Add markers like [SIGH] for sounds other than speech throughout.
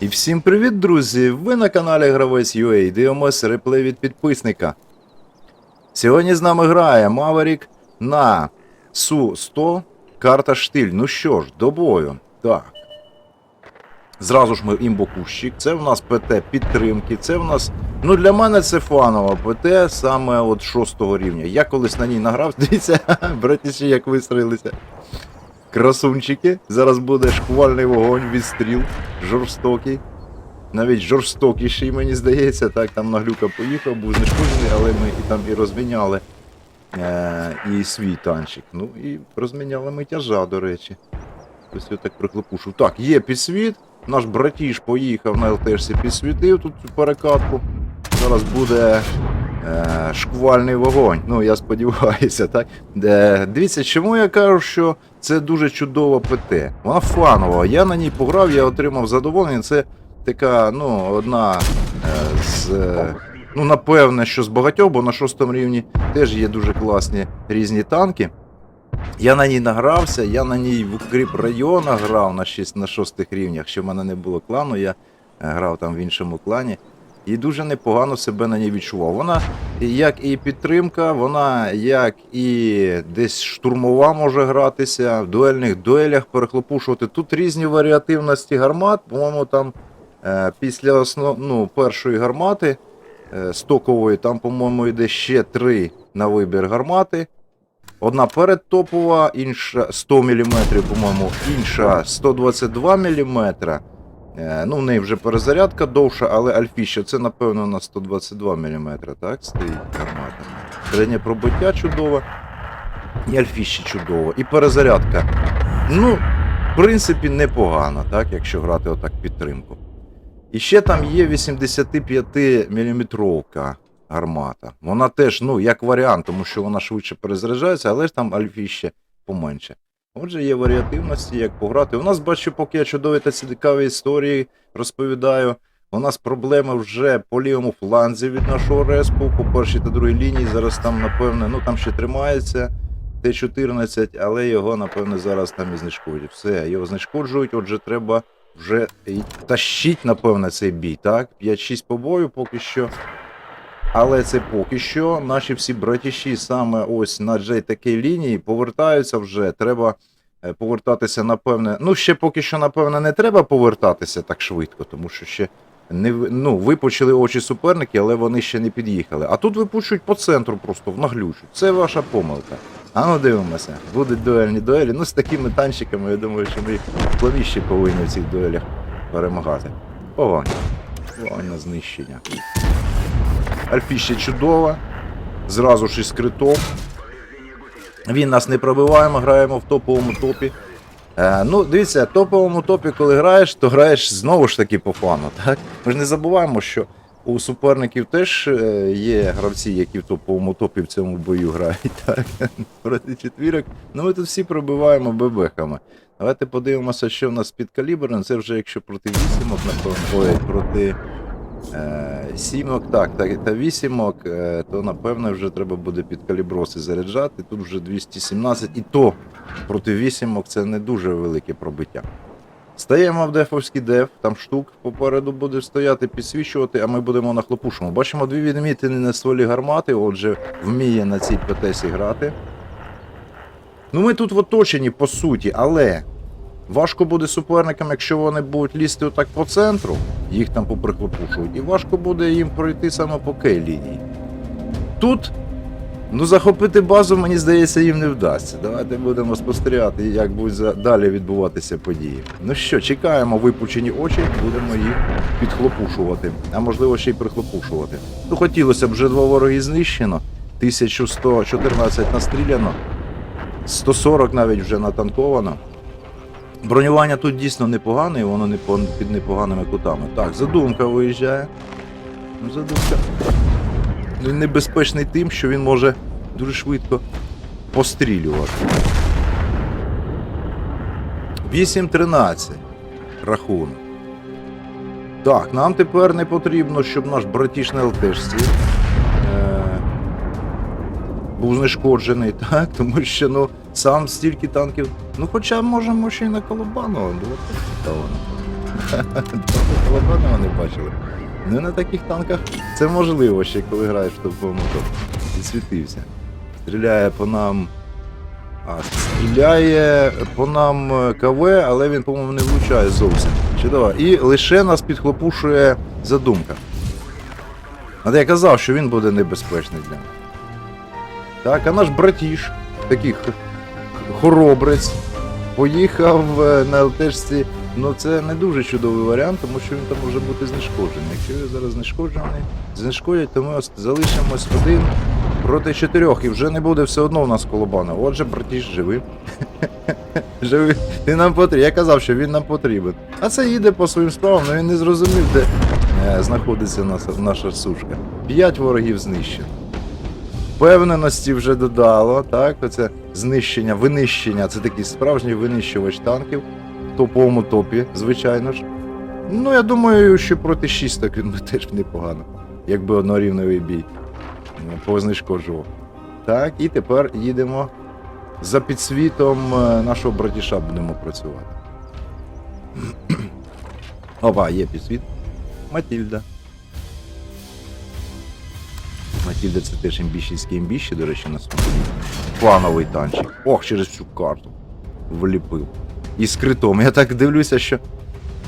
І всім привіт, друзі! Ви на каналі Гравець UA. Дивимося реплей від підписника. Сьогодні з нами грає Maverick на Су-100 карта штиль. Ну що ж, до бою. Так. Зразу ж ми імбокущик. Це в нас ПТ підтримки. Це в нас. Ну для мене це фанова ПТ саме от 6 рівня. Я колись на ній награв. [LAUGHS] Дивіться, братіші, як вистрілилися. Красунчики. Зараз буде шквальний вогонь, відстріл. Жорстокий. Навіть жорстокіший, мені здається. Так, там на глюка поїхав, був знешкоджений, але ми і там і розміняли е- і свій танчик. Ну і розміняли ми тяжа, до речі. Ось я так приклепушу. Так, є підсвіт. Наш братіш поїхав на ЛТшці, підсвітив тут цю перекатку. Зараз буде е, шквальний вогонь. Ну, я сподіваюся, так. Е, дивіться, чому я кажу, що це дуже чудова ПТ. Вона фанова. Я на ній пограв, я отримав задоволення. Це така, ну, одна е, з. е, Ну, напевне, що з багатьох, бо на шостому рівні теж є дуже класні різні танки. Я на ній награвся, я на ній в укріп районах грав на 6, на шостих рівнях. Ще в мене не було клану, я е, грав там в іншому клані. І дуже непогано себе на ній відчував. Вона як і підтримка, вона як і десь штурмова може гратися, в дуельних дуелях перехлопушувати. Тут різні варіативності гармат. По-моєму, там е, після основ... ну, першої гармати е, стокової, там, по-моєму, йде ще три на вибір гармати. Одна передтопова, інша 100 мм, по-моєму, інша 122 мм. Е, Ну, в неї вже перезарядка довша, але Альфіща це, напевно, на 122 мм, так, стоїть гармата. Середнє пробиття чудове. І Альфіща чудово. І перезарядка. Ну, в принципі, непогано, так, якщо грати отак підтримку. І ще там є 85 мм гармата. Вона теж, ну, як варіант, тому що вона швидше перезаряджається, але ж там альфіще поменше. Отже, є варіативності, як пограти. У нас, бачу, поки я чудові та цікаві історії розповідаю. У нас проблеми вже по лівому фланзі від нашого респу, по першій та другій лінії. Зараз там, напевне, ну там ще тримається Т-14, але його, напевне, зараз там і знешкодять. Все, його знешкоджують, отже, треба вже тащить, напевне, цей бій. Так? 5-6 побою поки що. Але це поки що. Наші всі братіші саме ось на такій лінії повертаються вже. Треба е, повертатися, напевне. Ну, ще поки що, напевне, не треба повертатися так швидко, тому що ще не ну, випучили очі суперники, але вони ще не під'їхали. А тут випучують по центру просто внаглючуть. Це ваша помилка. А ну дивимося, будуть дуельні дуелі. Ну, з такими танчиками, я думаю, що ми плавіще повинні в цих дуелях перемагати. Вогонь на знищення. Альфіще чудова. Зразу ж із критом. Він нас не пробиває, ми граємо в топовому топі. Е, ну, дивіться, в топовому топі, коли граєш, то граєш знову ж таки по фану. Так? Ми ж не забуваємо, що у суперників теж е, є гравці, які в топовому топі в цьому бою грають. [LAUGHS] Так? Проти четвірок. Ну ми тут всі пробиваємо бебехами. Давайте подивимося, що в нас під калібром. Це вже якщо проти вісімок, напевно, проти сімок, так, так, та вісімок, е, то напевно вже треба буде під каліброси заряджати. Тут вже 217, і то проти вісімок це не дуже велике пробиття. Стаємо в дефовський деф, там штук попереду буде стояти, підсвічувати, а ми будемо на хлопушому. Бачимо дві відмітини на стволі гармати, отже, вміє на цій ПТСі грати. Ну, ми тут в оточенні, по суті, але важко буде суперникам, якщо вони будуть лізти отак по центру, їх там поприклопушують, і важко буде їм пройти саме по кей-лінії. Тут, ну, захопити базу, мені здається, їм не вдасться. Давайте будемо спостерігати, як будуть далі відбуватися події. Ну що, чекаємо випучені очі, будемо їх підхлопушувати, а можливо ще й прихлопушувати. Ну, хотілося б вже два вороги знищено, 1114 настріляно. 140 навіть вже натанковано. Бронювання тут дійсно непогане, і воно не під непоганими кутами. Так, задумка виїжджає. Ну, Задумка. Він небезпечний тим, що він може дуже швидко пострілювати. 8-13. Рахунок. Так, нам тепер не потрібно, щоб наш братіш на ЛТшці е, був знешкоджений, [LAUGHS] так? Тому що ну, сам стільки танків. Ну, хоча можемо ще й на колобану, було напевно. Колобана вони бачили. Ну на таких танках це можливо ще коли граєш в топовому топ. Підсвітився. Стріляє по нам. А, стріляє по нам е, КВ, але він, по-моєму, не влучає зовсім. Чудово. І лише нас підхлопушує задумка. А я казав, що він буде небезпечний для нас. Так, а наш братіш, такий х- хоробрець, поїхав е, на ЛТшці. Ну це не дуже чудовий варіант, тому що він там може бути знешкоджений. Якщо він зараз знешкоджений, знешкодять, то ми ос- залишимось один проти чотирьох, і вже не буде все одно у нас колобана. Отже, братіш живий. [LAUGHS] Живий. Ти нам потрібен. Я казав, що він нам потрібен. А це їде по своїм справам, але він не зрозумів, де е, знаходиться наша сушка. П'ять ворогів знищено. Впевненості вже додало, так? Оце знищення, винищення. Це такий справжній винищувач танків в топовому топі, звичайно ж. Ну, я думаю, що проти шісток він би [LAUGHS] теж непогано, якби однорівневий бій е, познешкоджував. Так, і тепер їдемо за підсвітом е, нашого братіша будемо працювати. [CLEARS THROAT] Опа, є підсвіт. Матільда. Матільда це теж імбіщівські імбіщі, до речі, на своєму. Плановий танчик. Ох, через всю карту. Вліпив. І з критом. Я так дивлюся, що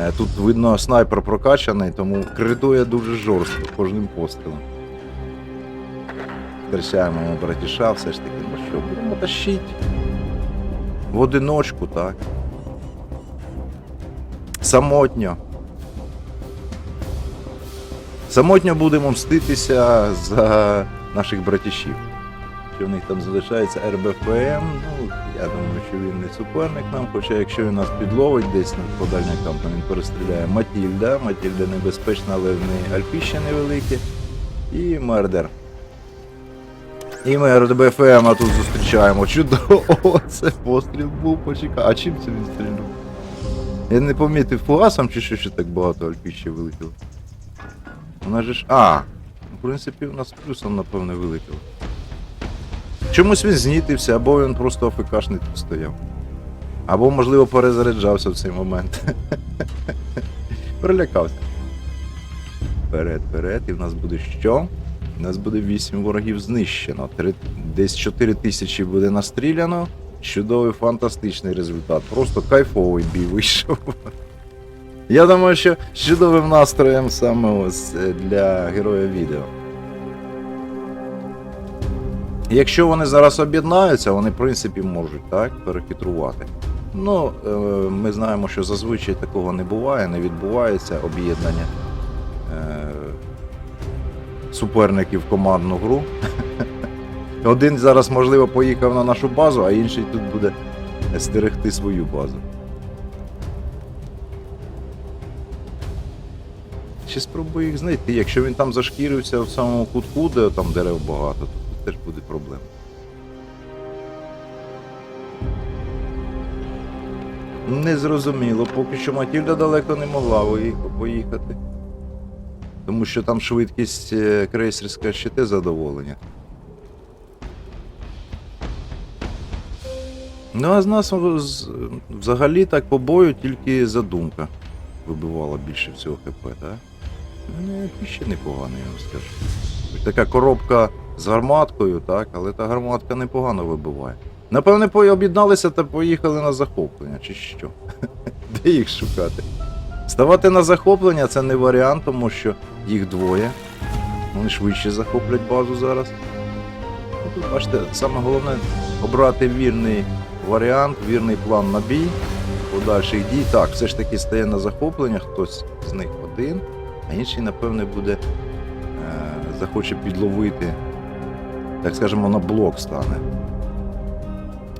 е, тут видно снайпер прокачаний, тому критує дуже жорстко кожним пострілом. Втрачаємо ми братіша, все ж таки, ну що, будемо тащити. В одиночку, так. Самотньо. Самотньо будемо мститися за наших братішів. Що в них там залишається РБФМ, ну, я думаю, що він не суперник нам, хоча якщо він нас підловить десь на подальникам, то він перестріляє Матільда. Матільда небезпечна, але в неї альпі ще невеликі. І Мердер. І ми РДБФМ тут зустрічаємо. Чудово, [LAUGHS] це постріл був, почекай. А чим це він стрільнув? Я не помітив фугасом чи що, що так багато альпі ще вилетіло. Вона же ж. А! В принципі, у нас плюсом, напевне, вилетіло. Чомусь він знітився, або він просто АФКшний тут стояв. Або, можливо, перезаряджався в цей момент. [LAUGHS] Перелякався. Вперед, вперед, і в нас буде що? У нас буде 8 ворогів знищено. Три- Десь 4 тисячі буде настріляно. Чудовий фантастичний результат. Просто кайфовий бій вийшов. [LAUGHS] Я думаю, що з чудовим настроєм саме ось е, для героя відео. Якщо вони зараз об'єднаються, вони в принципі можуть так перехитрувати. Ну, е, ми знаємо, що зазвичай такого не буває, не відбувається об'єднання е, суперників в командну гру. [LAUGHS] Один зараз, можливо, поїхав на нашу базу, а інший тут буде стерегти свою базу. Ще спробую їх знайти. Якщо він там зашкірився в самому кутку, де там дерев багато, то теж буде проблема. Незрозуміло, поки що Матільда далеко не могла поїхати. Тому що там швидкість е, крейсерська ще те задоволення. Ну, а з нас взагалі так по бою тільки задумка вибивала більше всього ХП, так? Ну, ще непогано, я вам скажу. Така коробка з гарматкою, так, але та гарматка непогано вибиває. Напевне, об'єдналися та поїхали на захоплення, чи що? [LAUGHS] Де їх шукати? Ставати на захоплення це не варіант, тому що їх двоє. Вони швидше захоплять базу зараз. Ну, Тут, бачите, саме головне обрати вірний варіант, вірний план на бій, подальших дій. Так, все ж таки стає на захоплення, хтось з них один, а інший, напевне, буде е, захоче підловити, так скажемо, на блок стане.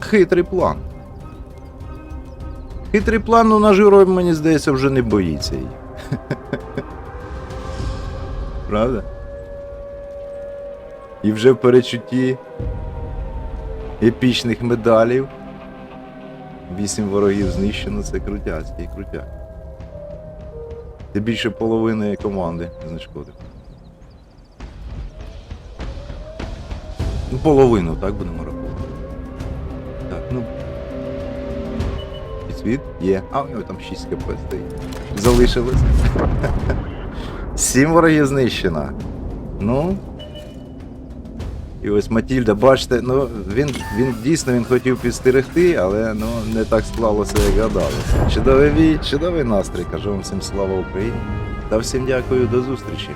Хитрий план. Хитрий план, ну наш герой, мені здається, вже не боїться її. [LAUGHS] Правда? І вже в перечутті епічних медалів. Вісім ворогів знищено, це крутяцький крутяк. Ти більше половини команди знешкодив. Ну, половину, так будемо рахувати. Так, ну. Підсвіт світ є. А у нього там 6 КП стоїть. Залишилось. [LAUGHS] Сім ворогів знищено. Ну. І ось Матільда, бачите, ну він, він дійсно він хотів підстерегти, але ну не так склалося, як гадалося. Чудовий бій, чудовий настрій. Кажу вам всім слава Україні. Та всім дякую, до зустрічі.